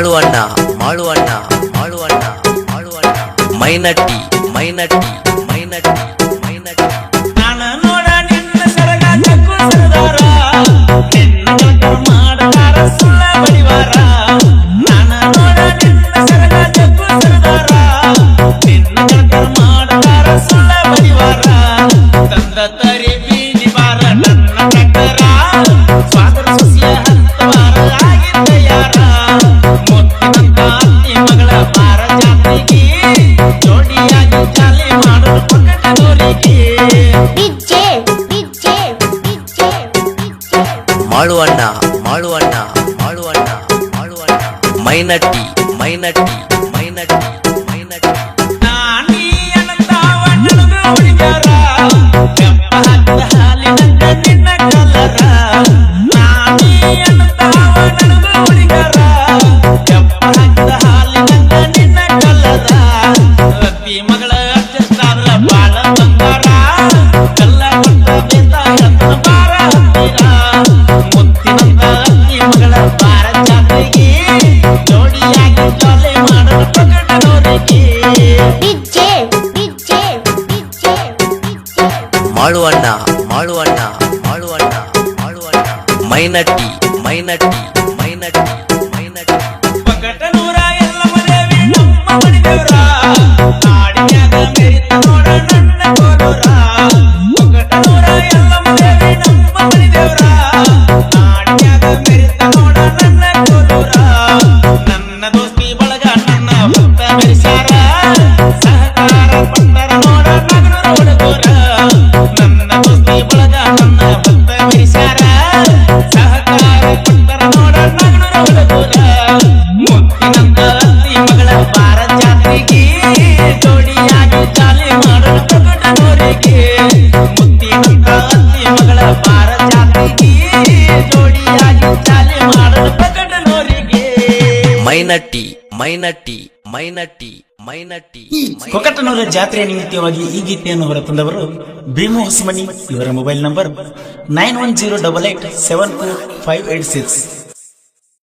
மாழுவண்ணா மாழுவண்ணா மாழுவண்ணா மாழுவண்ணா மைனட்டி மைனட்டி மைனட்டி. மாழுவண்ணா மாழுவண்ணா மாழுவண்ணா மாழுவண்ணா மைனட்டி மைனட்டி மைனட்டி. மாழுவண்ணா மாழுவண்ணா மாழுவண்ணா மாழுவண்ணா மைனட்டி மைனட்டி மைனட்டி. ಮಗಳ ಬಾರ ಜೋಡಿಯಾಗಿ ಚಾಲಿ ಮಾಡಲು ಮೈನಟ್ಟಿ ಮೈನಟ್ಟಿ ಮೈನಟ್ಟಿ ಮೈನಟ್ಟಿ. ಕೊಕಟ್ಟನವರ ಕೊಕಟನೂರ ಜಾತ್ರೆಯ ನಿಮಿತ್ತವಾಗಿ ಈ ಗೀತೆಯನ್ನು ಹೊರತಂದವರು ಭೀಮು ಹೊಸಮನಿ ಇವರ mobile number nine one zero double eight seven four five eight six.